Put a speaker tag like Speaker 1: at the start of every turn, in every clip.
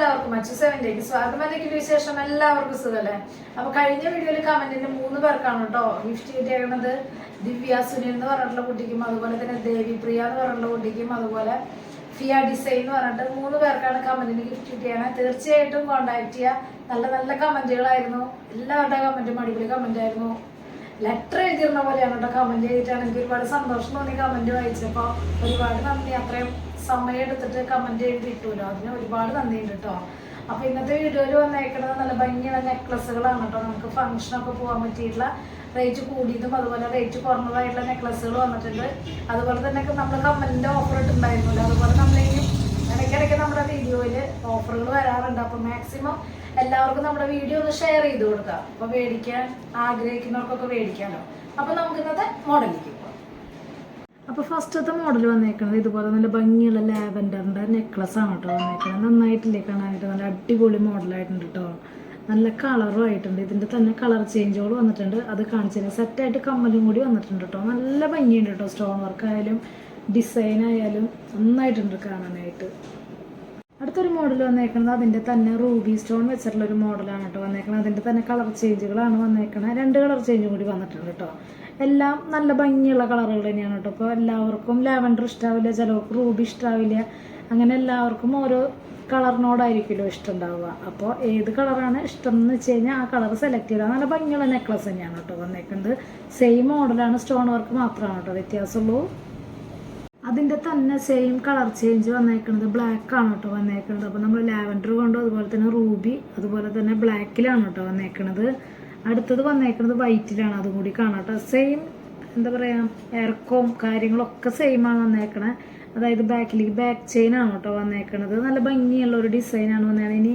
Speaker 1: എല്ലാവർക്കും മറ്റു സെവനിലേക്ക് സ്വാഗതം. അല്ലെങ്കിൽ വിശേഷം? എല്ലാവർക്കും സുഖല്ലേ? അപ്പൊ കഴിഞ്ഞ വീഡിയോയിൽ കമന്റിന് മൂന്ന് പേർക്കാണ് കേട്ടോ ഗിഫ്റ്റ് കിട്ടിയേക്കുന്നത് ദിവ്യ സുനിൽ എന്ന് പറഞ്ഞിട്ടുള്ള കുട്ടിക്കും അതുപോലെ തന്നെ ദേവി പ്രിയ എന്ന് പറഞ്ഞിട്ടുള്ള കുട്ടിക്കും അതുപോലെ ഫിയ ഡിസൈൻ എന്ന് പറഞ്ഞിട്ട് മൂന്ന് പേർക്കാണ് കമന്റിന് ഗിഫ്റ്റ് കിട്ടിയത് തീർച്ചയായിട്ടും കോൺടാക്ട് ചെയ്യുക നല്ല നല്ല കമന്റുകളായിരുന്നു. എല്ലാവരുടെ കമന്റും അടിപൊളി കമന്റ് ആയിരുന്നു ലെറ്റർ എഴുതിയിരുന്ന പോലെയാണ് കേട്ടോ കമന്റ് ചെയ്തിട്ടാണ് എനിക്ക് ഒരുപാട് സന്തോഷം തോന്നി കമന്റ് വായിച്ചപ്പോൾ ഒരുപാട് നന്ദി. അത്രയും സമയം എടുത്തിട്ട് കമന്റ് എഴുതി കിട്ടുമല്ലോ അതിന് ഒരുപാട് നന്ദിയുണ്ട് കേട്ടോ അപ്പൊ ഇന്നത്തെ വീഡിയോയിൽ വന്നേക്കുന്നത് നല്ല ഭംഗിയുള്ള നെക്ലസുകളാണ് കേട്ടോ നമുക്ക് ഫംഗ്ഷനൊക്കെ പോകാൻ പറ്റിയിട്ടുള്ള റേറ്റ് കൂടിയതും അതുപോലെ റേറ്റ് കുറഞ്ഞതായിട്ടുള്ള നെക്ലസുകൾ വന്നിട്ടുണ്ട്. അതുപോലെ തന്നെ നമ്മൾ കമ്മലിന്റെ ഓഫർ ഇട്ടുണ്ടായിരുന്നല്ലോ അതുപോലെ നമ്മളെങ്കിലും ഇടയ്ക്കിടയ്ക്ക് നമ്മുടെ വീഡിയോയിൽ ഓഫറുകൾ വരാറുണ്ട്. അപ്പൊ മാക്സിമം എല്ലാവർക്കും നമ്മുടെ വീഡിയോ ഒന്ന് ഷെയർ ചെയ്ത് കൊടുക്കുക അപ്പൊ മേടിക്കാൻ ആഗ്രഹിക്കുന്നവർക്കൊക്കെ മേടിക്കാമല്ലോ അപ്പൊ നമുക്ക് ഇന്നത്തെ മോഡലിലേക്ക് പോകാം അപ്പോൾ ഫസ്റ്റത്തെ മോഡൽ വന്നേക്കുന്നത് ഇതുപോലെ നല്ല ഭംഗിയുള്ള ലാവൻഡറിന്റെ നെക്ലസ് ആണ് കേട്ടോ വന്നേക്കുന്നത് നന്നായിട്ടില്ലേ കാണാനായിട്ട്? നല്ല അടിപൊളി മോഡലായിട്ടുണ്ട് കേട്ടോ നല്ല കളറും ആയിട്ടുണ്ട്. ഇതിന്റെ തന്നെ കളർ ചേഞ്ചുകൾ വന്നിട്ടുണ്ട്. അത് കാണിച്ചില്ല സെറ്റായിട്ട് കമ്മലും കൂടി വന്നിട്ടുണ്ട് കേട്ടോ നല്ല ഭംഗിയുണ്ട് കേട്ടോ സ്റ്റോൺ വർക്ക് ആയാലും ഡിസൈൻ ആയാലും നന്നായിട്ടുണ്ട് കാണാനായിട്ട്. അടുത്തൊരു മോഡൽ വന്നേക്കുന്നത് അതിന്റെ തന്നെ റൂബി സ്റ്റോൺ വെച്ചിട്ടുള്ള ഒരു മോഡലാണ് കേട്ടോ വന്നേക്കുന്നത് അതിന്റെ തന്നെ കളർ ചേഞ്ചുകളാണ് വന്നേക്കുന്നത് രണ്ട് കളർ ചേഞ്ചും കൂടി വന്നിട്ടുണ്ട് കേട്ടോ എല്ലാം നല്ല ഭംഗിയുള്ള കളറുകൾ തന്നെയാണ് കേട്ടോ. അപ്പോൾ എല്ലാവർക്കും ലാവൻഡർ ഇഷ്ടാവില്ല ചിലവർക്ക് റൂബി ഇഷ്ടാവില്ല. അങ്ങനെ എല്ലാവർക്കും ഓരോ കളറിനോടായിരിക്കുമല്ലോ ഇഷ്ടം ഉണ്ടാവുക അപ്പോൾ ഏത് കളറാണ് ഇഷ്ടം എന്ന് വെച്ച് കഴിഞ്ഞാൽ ആ കളർ സെലക്ട് ചെയ്താൽ നല്ല ഭംഗിയുള്ള നെക്ലസ് തന്നെയാണ് കേട്ടോ വന്നേക്കുന്നത്. സെയിം മോഡലാണ് സ്റ്റോൺ വർക്ക് മാത്രമാണ് കേട്ടോ വ്യത്യാസമുള്ളൂ. അതിന്റെ തന്നെ സെയിം കളർ ചേഞ്ച് വന്നേക്കുന്നത് ബ്ലാക്ക് ആണ് കേട്ടോ വന്നേക്കുന്നത്. അപ്പോൾ നമ്മൾ ലാവൻഡർ കൊണ്ടും അതുപോലെ തന്നെ റൂബി അതുപോലെ തന്നെ ബ്ലാക്കിലാണ് കേട്ടോ വന്നേക്കുന്നത്. അടുത്തത് വന്നേക്കുന്നത് വൈറ്റിലാണ്. അതും കൂടി കാണാം കേട്ടോ സെയിം എന്താ പറയുക ഇറക്കവും കാര്യങ്ങളൊക്കെ സെയിം ആണ് വന്നേക്കണേ. അതായത് ബാക്കിലേക്ക് ബാക്ക് ചെയിൻ ആണ് കേട്ടോ വന്നേക്കണത്. നല്ല ഭംഗിയുള്ള ഒരു ഡിസൈനാണ് വന്നേക്കണത് ഇനി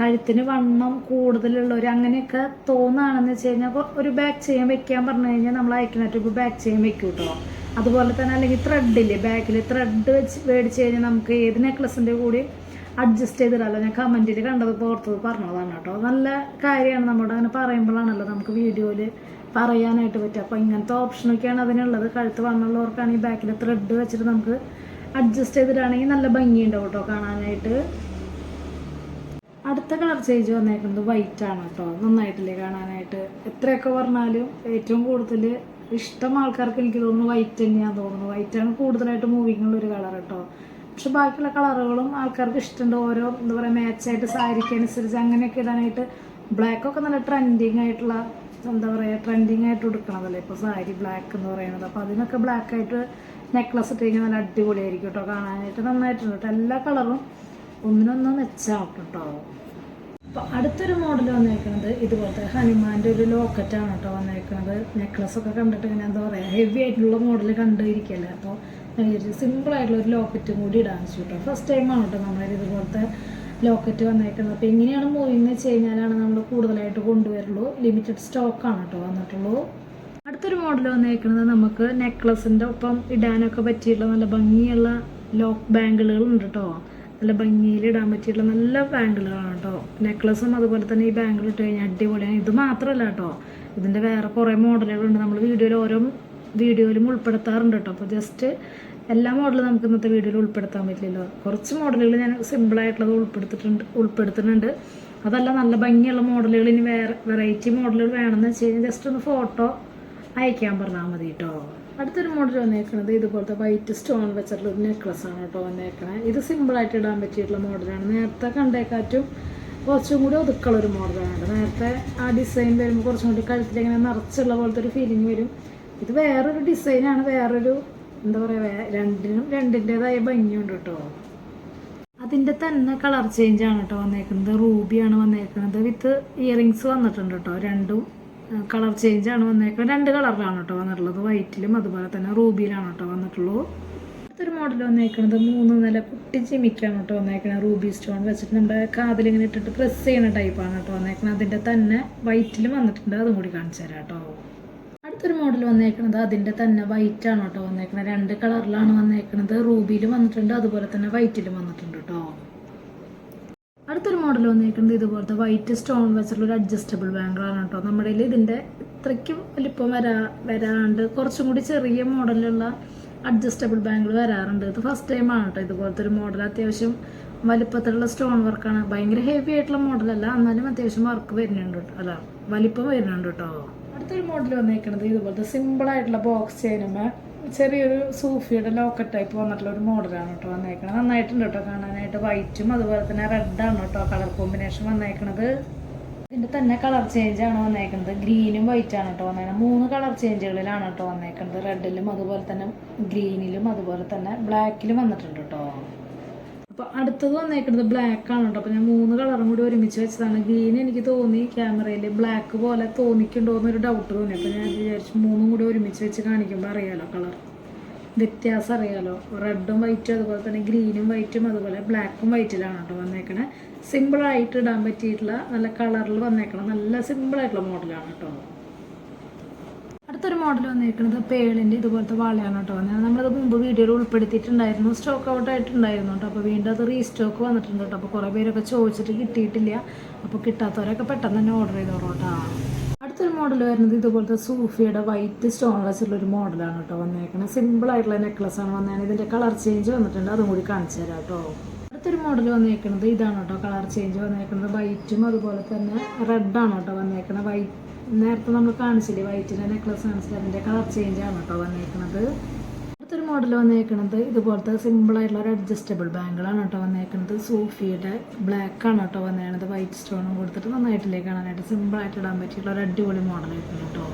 Speaker 1: കഴുത്തിന് വണ്ണം കൂടുതലുള്ളവർ അങ്ങനെയൊക്കെ തോന്നുകയാണെന്ന് വെച്ച് കഴിഞ്ഞാൽ ഒരു ബാക്ക് ചെയിൻ വെക്കാൻ പറഞ്ഞു കഴിഞ്ഞാൽ നമ്മൾ അയക്കിനട്ട് ഇപ്പോൾ ബാക്ക് ചെയിൻ വെക്കും കേട്ടോ അതുപോലെ തന്നെ അല്ലെങ്കിൽ ത്രെഡില്ലേ ബാക്കിൽ ത്രെഡ് വെച്ച് മേടിച്ച് കഴിഞ്ഞാൽ നമുക്ക് ഏത് നെക്ലസിന്റെ കൂടി അഡ്ജസ്റ്റ് ചെയ്തിടാമല്ലോ ഞാൻ കമന്റിൽ കണ്ടത് പുറത്തത് പറഞ്ഞതാണ് കേട്ടോ. നല്ല കാര്യമാണ് നമ്മുടെ അങ്ങനെ പറയുമ്പോഴാണല്ലോ നമുക്ക് വീഡിയോയിൽ പറയാനായിട്ട് പറ്റുക. അപ്പോൾ ഇങ്ങനത്തെ ഓപ്ഷനൊക്കെയാണ് അതിനുള്ളത്. കഴുത്ത് വണ്ണുള്ളവർക്കാണെങ്കിൽ ബാക്കിൽ ത്രെഡ് വെച്ചിട്ട് നമുക്ക് അഡ്ജസ്റ്റ് ചെയ്തിട്ടാണെങ്കിൽ നല്ല ഭംഗിയുണ്ടാവും കേട്ടോ കാണാനായിട്ട്. അടുത്ത കളർ ചേഞ്ച് വന്നേക്കുന്നത് വൈറ്റ് ആണ് കേട്ടോ. നന്നായിട്ടില്ലേ കാണാനായിട്ട്. എത്രയൊക്കെ പറഞ്ഞാലും ഏറ്റവും കൂടുതൽ ഇഷ്ടം ആൾക്കാർക്ക് എനിക്ക് തോന്നുന്നു വൈറ്റ് തന്നെയാണ് തോന്നുന്നു. വൈറ്റ് ആണ് കൂടുതലായിട്ട് മൂവിങ്ങുള്ള ഒരു കളർ കേട്ടോ. പക്ഷെ ബാക്കിയുള്ള കളറുകളും ആൾക്കാർക്ക് ഇഷ്ടമുണ്ട്. ഓരോ എന്താ പറയുക മാച്ചായിട്ട് സാരിക്ക് അനുസരിച്ച് അങ്ങനെയൊക്കെ ഇടാനായിട്ട് ബ്ലാക്ക് ഒക്കെ നല്ല ട്രെൻഡിങ് ആയിട്ടുള്ള എന്താ പറയുക ട്രെൻഡിങ് ആയിട്ട് കൊടുക്കണതല്ലേ ഇപ്പോൾ സാരി ബ്ലാക്ക് എന്ന് പറയുന്നത്. അപ്പോൾ അതിനൊക്കെ ബ്ലാക്ക് ആയിട്ട് നെക്ലസ് ഇട്ട് കഴിഞ്ഞാൽ നല്ല അടിപൊളിയായിരിക്കും കേട്ടോ കാണാനായിട്ട് നന്നായിട്ടുണ്ട് കേട്ടോ എല്ലാ കളറും ഒന്നിനൊന്ന് മെച്ചാവും കേട്ടോ അപ്പോൾ അടുത്തൊരു മോഡൽ വന്നേക്കുന്നത് ഇതുപോലത്തെ ഹനുമാന്റെ ഒരു ലോക്കറ്റാണ് കേട്ടോ വന്നേക്കുന്നത് നെക്ലസ് ഒക്കെ കണ്ടിട്ട് ഇങ്ങനെ എന്താ പറയുക ഹെവി ആയിട്ടുള്ള മോഡൽ കണ്ടിരിക്കല്ലേ അപ്പോൾ ഞാൻ സിമ്പിൾ ആയിട്ടുള്ള ഒരു ലോക്കറ്റും കൂടി ഇടാൻ വെച്ചു കേട്ടോ ഫസ്റ്റ് ടൈമാണ് കേട്ടോ നമ്മൾ ഇതുപോലത്തെ ലോക്കറ്റ് വന്നേക്കുന്നത്. അപ്പോൾ എങ്ങനെയാണ് മൂവിങ് വെച്ച് കഴിഞ്ഞാലാണ് നമ്മൾ കൂടുതലായിട്ട് കൊണ്ടുവരുള്ളൂ. ലിമിറ്റഡ് സ്റ്റോക്ക് ആണ് കേട്ടോ വന്നിട്ടുള്ളൂ. അടുത്തൊരു മോഡൽ വന്നേക്കുന്നത് നമുക്ക് നെക്ലസിന്റെ ഒപ്പം ഇടാനൊക്കെ പറ്റിയിട്ടുള്ള നല്ല ഭംഗിയുള്ള ലോക്ക് ബാങ്കിളുകൾ ഉണ്ട് കേട്ടോ നല്ല ഭംഗിയിൽ ഇടാൻ പറ്റിയിട്ടുള്ള നല്ല ബാങ്കിളുകളാണ് കേട്ടോ നെക്ലസും അതുപോലെ തന്നെ ഈ ബാങ്കിൾ ഇട്ട് കഴിഞ്ഞാൽ അടിപൊളിയാണ്. ഇത് മാത്രമല്ല കേട്ടോ ഇതിന്റെ വേറെ കുറേ മോഡലുകളുണ്ട് നമ്മൾ വീഡിയോയിൽ ഓരോ വീഡിയോയിലും ഉൾപ്പെടുത്താറുണ്ട് കേട്ടോ. അപ്പോൾ ജസ്റ്റ് എല്ലാ മോഡലും നമുക്ക് ഇന്നത്തെ വീഡിയോയിൽ ഉൾപ്പെടുത്താൻ പറ്റില്ലല്ലോ. കുറച്ച് മോഡലുകൾ ഞാൻ സിമ്പിളായിട്ടുള്ളത് ഉൾപ്പെടുത്തിട്ടുണ്ട് ഉൾപ്പെടുത്തുന്നുണ്ട്. അതല്ല നല്ല ഭംഗിയുള്ള മോഡലുകൾ ഇനി വേറെ വെറൈറ്റി മോഡലുകൾ വേണമെന്ന് വെച്ച് കഴിഞ്ഞാൽ ജസ്റ്റ് ഒന്ന് ഫോട്ടോ അയക്കാൻ പറഞ്ഞാൽ മതി കേട്ടോ. അടുത്തൊരു മോഡൽ വന്നേക്കുന്നത് ഇതുപോലത്തെ വൈറ്റ് സ്റ്റോൺ വെച്ചിട്ടുള്ള ഒരു നെക്ലസ് ആണ് കേട്ടോ വന്നേക്കണേ. ഇത് സിമ്പിളായിട്ട് ഇടാൻ പറ്റിയിട്ടുള്ള മോഡലാണ് നേരത്തെ കണ്ടേക്കാറ്റും കുറച്ചും കൂടി ഒതുക്കുള്ള ഒരു മോഡലാണ് നേരത്തെ ആ ഡിസൈൻ വരുമ്പോൾ കുറച്ചും കൂടി കഴുത്തിലിങ്ങനെ നിറച്ചുള്ള പോലത്തെ ഒരു ഫീലിംഗ് വരും. ഇത് വേറൊരു ഡിസൈനാണ് വേറൊരു എന്താ പറയുക രണ്ടിനും രണ്ടിന്റെതായ ഭംഗിയുണ്ട് കേട്ടോ. അതിന്റെ തന്നെ കളർ ചേഞ്ച് ആണ് കേട്ടോ വന്നേക്കുന്നത്. റൂബിയാണ് വന്നേക്കുന്നത് വിത്ത് ഇയറിങ്സ് വന്നിട്ടുണ്ട് കേട്ടോ. രണ്ടും കളർ ചേഞ്ച് ആണ് വന്നേക്കുന്നത്. രണ്ട് കളറിലാണ് കേട്ടോ വന്നിട്ടുള്ളത്. വൈറ്റിലും അതുപോലെ തന്നെ റൂബിയിലാണ് കേട്ടോ വന്നിട്ടുള്ളൂ അടുത്തൊരു മോഡൽ വന്നേക്കുന്നത് മൂന്ന് നില കുട്ടി ചിമിക്കാണ് കേട്ടോ വന്നേക്കുന്നത്. റൂബി സ്റ്റോൺ വെച്ചിട്ട് നമ്മുടെ കാതിലിങ്ങനെ ഇട്ടിട്ട് പ്രസ് ചെയ്യുന്ന ടൈപ്പാണ് കേട്ടോ വന്നേക്കുന്നത്. അതിന്റെ തന്നെ വൈറ്റിലും വന്നിട്ടുണ്ട്. അതും കൂടി കാണിച്ചു തരാം കേട്ടോ. അടുത്തൊരു മോഡൽ വന്നേക്കുന്നത് അതിന്റെ തന്നെ വൈറ്റ് ആണ് കേട്ടോ വന്നേക്കുന്നത് രണ്ട് കളറിലാണ് വന്നേക്കുന്നത് റൂബിയിലും വന്നിട്ടുണ്ട് അതുപോലെ തന്നെ വൈറ്റിലും വന്നിട്ടുണ്ട് കേട്ടോ. അടുത്തൊരു മോഡൽ വന്നേക്കുന്നത് ഇതുപോലത്തെ വൈറ്റ് സ്റ്റോൺ വെച്ചിട്ടുള്ള ഒരു അഡ്ജസ്റ്റബിൾ ബാങ്കിളാണ് കേട്ടോ. നമ്മുടെ ഇതിന്റെ ഇത്രയ്ക്കും വലിപ്പം വരാ വരാണ്ട് കുറച്ചും കൂടി ചെറിയ മോഡലിലുള്ള അഡ്ജസ്റ്റബിൾ ബാങ്കിൾ വരാറുണ്ട്. ഇത് ഫസ്റ്റ് ടൈമാണ് കേട്ടോ ഇതുപോലത്തെ ഒരു മോഡൽ അത്യാവശ്യം വലിപ്പത്തിലുള്ള സ്റ്റോൺ വർക്കാണ് ഭയങ്കര ഹെവി ആയിട്ടുള്ള മോഡലല്ല എന്നാലും അത്യാവശ്യം വർക്ക് വരുന്നുണ്ട്. അല്ല വലിപ്പം വരുന്നുണ്ട് കേട്ടോ. അടുത്തൊരു മോഡൽ വന്നേക്കുന്നത് ഇതുപോലത്തെ സിമ്പിൾ ആയിട്ടുള്ള ബോക്സ് ചെയിനുമേ ചെറിയൊരു സൂഫിയുടെ ലോക്കറ്റ് ടൈപ്പ് വന്നിട്ടുള്ള ഒരു മോഡലാണ് കേട്ടോ വന്നേക്കണത്. നന്നായിട്ടുണ്ട് കേട്ടോ കാണാനായിട്ട്. വൈറ്റും അതുപോലെ തന്നെ റെഡാണ് കേട്ടോ കളർ കോമ്പിനേഷൻ വന്നേക്കണത്. ഇതിന്റെ തന്നെ കളർ ചേഞ്ച് ആണ് വന്നേക്കുന്നത് ഗ്രീനും വൈറ്റാണ് കേട്ടോ വന്നേക്കുന്നത് മൂന്ന് കളർ ചേഞ്ചുകളിലാണ് കേട്ടോ വന്നേക്കുന്നത് റെഡിലും അതുപോലെ തന്നെ ഗ്രീനിലും അതുപോലെ തന്നെ ബ്ലാക്കിലും വന്നിട്ടുണ്ട് കേട്ടോ. അപ്പോൾ അടുത്തത് വന്നേക്കുന്നത് ബ്ലാക്ക് ആണ് കേട്ടോ അപ്പോൾ ഞാൻ മൂന്ന് കളറും കൂടി ഒരുമിച്ച് വെച്ചതാണ്. ഗ്രീൻ എനിക്ക് തോന്നി ക്യാമറയിൽ ബ്ലാക്ക് പോലെ തോന്നിക്കുണ്ടോ എന്നൊരു ഡൗട്ട് തോന്നി. അപ്പോൾ ഞാൻ വിചാരിച്ചു മൂന്നും കൂടി ഒരുമിച്ച് വെച്ച് കാണിക്കുമ്പോൾ അറിയാലോ കളർ വ്യത്യാസം അറിയാലോ. റെഡും വൈറ്റും അതുപോലെ തന്നെ ഗ്രീനും വൈറ്റും അതുപോലെ ബ്ലാക്കും വൈറ്റിലാണ് കേട്ടോ വന്നേക്കണേ. സിമ്പിളായിട്ട് ഇടാൻ പറ്റിയിട്ടുള്ള നല്ല കളറിൽ വന്നേക്കണം നല്ല സിമ്പിളായിട്ടുള്ള മോഡലാണ് കേട്ടോ. അടുത്തൊരു മോഡൽ വന്നിരിക്കുന്നത് പേളിന്റെ ഇതുപോലത്തെ വാളയാണ് കേട്ടോ. നമ്മളത് മുമ്പ് വീഡിയോയിൽ ഉൾപ്പെടുത്തിയിട്ടുണ്ടായിരുന്നു. സ്റ്റോക്ക് ഔട്ട് ആയിട്ടുണ്ടായിരുന്നു കേട്ടോ. അപ്പോൾ വീണ്ടും അത് റീസ്റ്റോക്ക് വന്നിട്ടുണ്ട് കേട്ടോ. അപ്പോൾ കുറേ പേരൊക്കെ ചോദിച്ചിട്ട് കിട്ടിയിട്ടില്ല. അപ്പോൾ കിട്ടാത്തവരൊക്കെ പെട്ടെന്ന് തന്നെ ഓർഡർ ചെയ്തോളൂ കേട്ടോ. അടുത്തൊരു മോഡൽ വരുന്നത് ഇതുപോലത്തെ സൂഫിയുടെ വൈറ്റ് സ്റ്റോൺ ഉള്ള ഒരു മോഡലാണ് കേട്ടോ വന്നേക്കുന്നത് സിമ്പിൾ ആയിട്ടുള്ള നെക്ലസ് ആണ് വന്നേക്കുന്നത് ഇതിന്റെ കളർ ചേഞ്ച് വന്നിട്ടുണ്ട്. അതും കൂടി കാണിച്ചു തരാം കേട്ടോ. അടുത്തൊരു മോഡൽ വന്നേക്കുന്നത് ഇതാണ് കേട്ടോ. കളർ ചേഞ്ച് വന്നേക്കുന്നത് വൈറ്റും അതുപോലെ തന്നെ റെഡാണ് കേട്ടോ വന്നേക്കുന്നത് വൈറ്റ് നേരത്തെ നമ്മൾ കാണിച്ചില്ലേ വൈറ്റിന്റെ നെക്ലസ് കാണിച്ചില്ല? അതിന്റെ കളർ ചേഞ്ച് ആണ് കേട്ടോ വന്നേക്കുന്നത് അടുത്തൊരു മോഡൽ വന്നേക്കുന്നത് ഇതുപോലത്തെ സിമ്പിൾ ആയിട്ടുള്ള ഒരു അഡ്ജസ്റ്റബിൾ ബാങ്കിളാണ് കേട്ടോ വന്നേക്കുന്നത് സൂഫിയുടെ ബ്ലാക്ക് ആണ് കേട്ടോ വന്നേക്കുന്നത് വൈറ്റ് സ്റ്റോണും കൊടുത്തിട്ട് നന്നായിട്ടില്ലേ കാണാനായിട്ട് സിമ്പിളായിട്ട് ഇടാൻ പറ്റിയിട്ടുള്ള ഒരു അടിപൊളി മോഡലായിരുന്നു കേട്ടോ.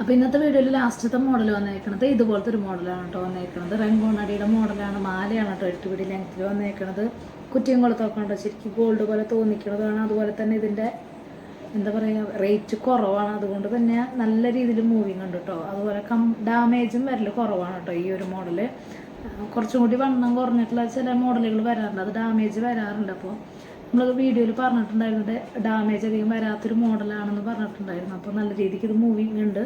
Speaker 1: അപ്പോൾ ഇന്നത്തെ വീഡിയോയിൽ ലാസ്റ്റത്തെ മോഡൽ വന്നേക്കുന്നത് ഇതുപോലത്തെ ഒരു മോഡലാണ് കേട്ടോ വന്നേക്കുന്നത് റെങ്കോണടിയുടെ മോഡലാണ് മാലയാണ് കേട്ടോ എട്ട് പിടി ലെങ്ത്തിൽ വന്നേക്കുന്നത് കുറ്റിയും കൊളുത്തൊക്കെ ശരിക്കും ഗോൾഡ് പോലെ തോന്നിക്കുന്നതാണ് അതുപോലെ തന്നെ ഇതിന്റെ എന്താ പറയുക റേറ്റ് കുറവാണ്. അതുകൊണ്ട് തന്നെ നല്ല രീതിയിൽ മൂവിങ് ഉണ്ട് കേട്ടോ അതുപോലെ കം ഡാമേജും വരൽ കുറവാണ് കേട്ടോ ഈ ഒരു മോഡൽ കുറച്ചും കൂടി വണ്ണം കുറഞ്ഞിട്ടുള്ള ചില മോഡലുകൾ വരാറുണ്ട്. അത് ഡാമേജ് വരാറുണ്ട്. അപ്പോൾ നമ്മൾ വീഡിയോയിൽ പറഞ്ഞിട്ടുണ്ടായിരുന്നത് ഡാമേജ് അധികം വരാത്തൊരു മോഡലാണെന്ന് പറഞ്ഞിട്ടുണ്ടായിരുന്നു. അപ്പോൾ നല്ല രീതിക്ക് ഇത് മൂവിങ് ഉണ്ട്.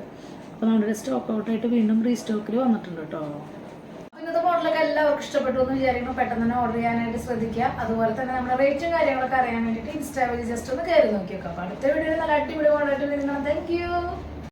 Speaker 1: അപ്പോൾ നമ്മുടെ സ്റ്റോക്ക് ഔട്ടായിട്ട് വീണ്ടും റീസ്റ്റോക്കിൽ വന്നിട്ടുണ്ട് കേട്ടോ മോഡലൊക്കെ എല്ലാവർക്കും ഇഷ്ടപ്പെട്ടു എന്ന് വിചാരിക്കുമ്പോൾ പെട്ടെന്ന് തന്നെ ഓർഡർ ചെയ്യാനായിട്ട് ശ്രദ്ധിക്കുക. അതുപോലെ തന്നെ നമ്മുടെ റേറ്റും കാര്യങ്ങളൊക്കെ അറിയാൻ വേണ്ടിയിട്ട് ഇൻസ്റ്റാ വഴി ജസ്റ്റ് ഒന്ന് കയറി നോക്കിയേക്കാം. അപ്പോൾ അടുത്ത വീഡിയോയിൽ നല്ല അടിപൊളി മോഡലായിട്ട് വരുന്നത് താങ്ക് യു